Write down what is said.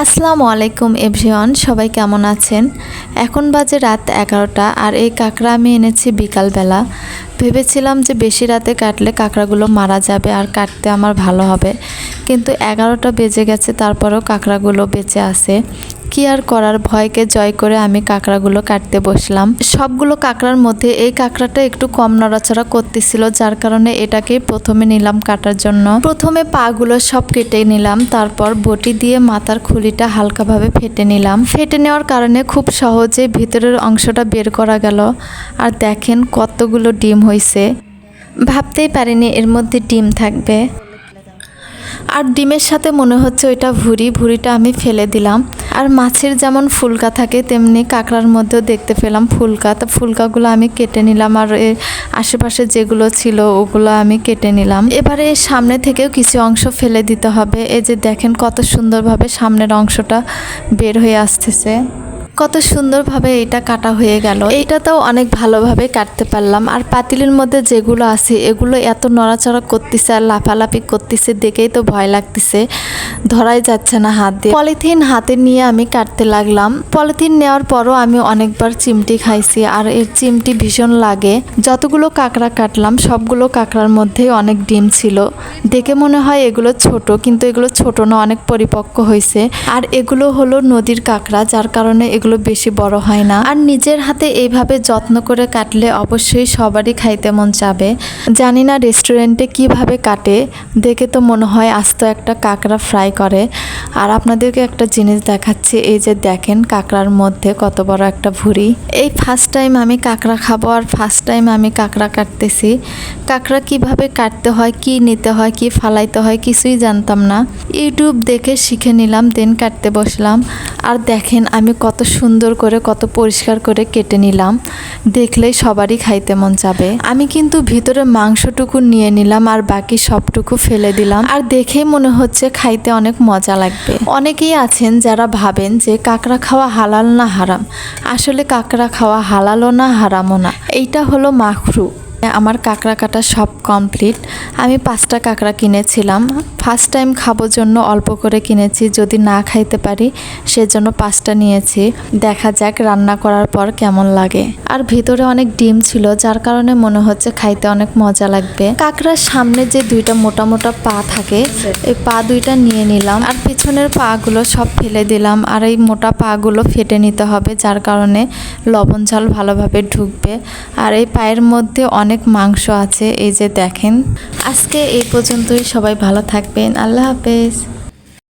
আসসালামু আলাইকুম এভরিওয়ান, সবাই কেমন আছেন? এখন বাজে রাত এগারোটা আর এই কাঁকড়া আমি এনেছি বিকালবেলা। ভেবেছিলাম যে বেশি রাতে কাটলে কাঁকড়াগুলো মারা যাবে আর কাটতে আমার ভালো হবে। কিন্তু এগারোটা বেজে গেছে, তারপরেও কাঁকড়াগুলো বেঁচে আছে। কি আর করার ভয়কে জয় করে আমি কাঁকড়াগুলো কাটতে বসলাম। সবগুলো কাঁকড়ার মধ্যে এই কাঁকড়াটা একটু কম নড়াচড়া করতেছিল, যার কারণে এটাকেই প্রথমে নিলাম কাটার জন্য। প্রথমে পাগুলো সব কেটে নিলাম, তারপর বটি দিয়ে মাথার খুলিটা হালকাভাবে ফেটে নিলাম। ফেটে নেওয়ার কারণে খুব সহজে ভিতরের অংশটা বের করা গেল। আর দেখেন কতগুলো ডিম হয়েছে ভাবতেই পারিনি এর মধ্যে ডিম থাকবে। আর ডিমের সাথে মনে হচ্ছে ওইটা ভুড়ি, ভুড়িটা আমি ফেলে দিলাম। আর মাছের যেমন ফুলকা থাকে, তেমনি কাঁকড়ার মধ্যেও দেখতে পেলাম ফুলকা। তো ফুলকাগুলো আমি কেটে নিলাম আর আশেপাশে যেগুলো ছিল ওগুলো আমি কেটে নিলাম। এবারে সামনে থেকেও কিছু অংশ ফেলে দিতে হবে। এই যে দেখেন কত সুন্দরভাবে সামনের অংশটা বের হয়ে আসতেছে। কত সুন্দরভাবে এটা কাটা হয়ে গেল। এইটাতেও অনেক ভালোভাবে কাটতে পারলাম। আর পাতিলের মধ্যে যেগুলো আছে, এগুলো এত নড়াচড়া করতেছে আর লাফালাফি করতেছে, দেখেই তো ভয় লাগতেছে। ধরাই যাচ্ছে না হাত দিয়ে। পলিথিন হাতে নিয়ে আমি কাটতে লাগলাম। পলিথিন নেওয়ার পরও আমি অনেকবার চিমটি খাইছি আর এর চিমটি ভীষণ লাগে। যতগুলো কাঁকড়া কাটলাম, সবগুলো কাঁকড়ার মধ্যেই অনেক ডিম ছিল। দেখে মনে হয় এগুলো ছোট, কিন্তু এগুলো ছোট না, অনেক পরিপক্ক হয়েছে আর এগুলো হলো নদীর কাঁকড়া, যার কারণে এগুলো বেশি বড় হয় না। আর নিজের হাতে এইভাবে যত্ন করে কাটলে অবশ্যই সবারই খাইতে মন চাবে। জানি না রেস্টুরেন্টে কীভাবে কাটে, দেখে তো মনে হয় আস্ত একটা কাঁকড়া ফ্রাই করে। আর আপনাদেরকে একটা জিনিস দেখাচ্ছি, এই যে দেখেন কাঁকড়ার মধ্যে কত বড় একটা ভুঁড়ি। এই ফার্স্ট টাইম আমি কাঁকড়া খাব আর ফার্স্ট টাইম আমি কাঁকড়া কাটতেছি। কাঁকড়া কীভাবে কাটতে হয়, কি নিতে হয়, কি ফালাইতে হয় কিছুই জানতাম না। ইউটিউব দেখে শিখে নিলাম দেন কাটতে বসলাম। আর দেখেন আমি কত সুন্দর করে কত পরিষ্কার করে কেটে নিলাম। দেখলেই সবারই খাইতে মন যাবে আমি কিন্তু ভিতরে মাংসটুকু নিয়ে নিলাম আর বাকি সবটুকু ফেলে দিলাম। আর দেখেই মনে হচ্ছে খাইতে অনেক মজা লাগবে। অনেকেই আছেন যারা ভাবেন যে কাঁকড়া খাওয়া হালাল না হারাম। আসলে কাঁকড়া খাওয়া হালালও না, হারামও না। এইটা হলো মাখরু। আমার কাঁকড়া কাটা সব কমপ্লিট। আমি পাঁচটা কাঁকড়া কিনেছিলাম। ফার্স্ট টাইম খাবোর জন্য অল্প করে কিনেছি। যদি না খাইতে পারি, সেজন্য পাঁচটা নিয়েছি। দেখা যাক রান্না করার পর কেমন লাগে। আর ভিতরে অনেক ডিম ছিল, যার কারণে মনে হচ্ছে খাইতে অনেক মজা লাগবে। কাঁকড়ার সামনে যে দুইটা মোটা মোটা পা থাকে, এই পা দুইটা নিয়ে নিলাম। আর পিছনের পাগুলো সব ফেলে দিলাম। আর এই মোটা পাগুলো ফেটে নিতে হবে, যার কারণে লবণ ঝাল ভালোভাবে ঢুকবে। আর এই পায়ের মধ্যে অনেক মাংস আছে এই যে দেখেন। আজকে এই পর্যন্তই সবাই ভালো থাকবেন আল্লাহ হাফেজ।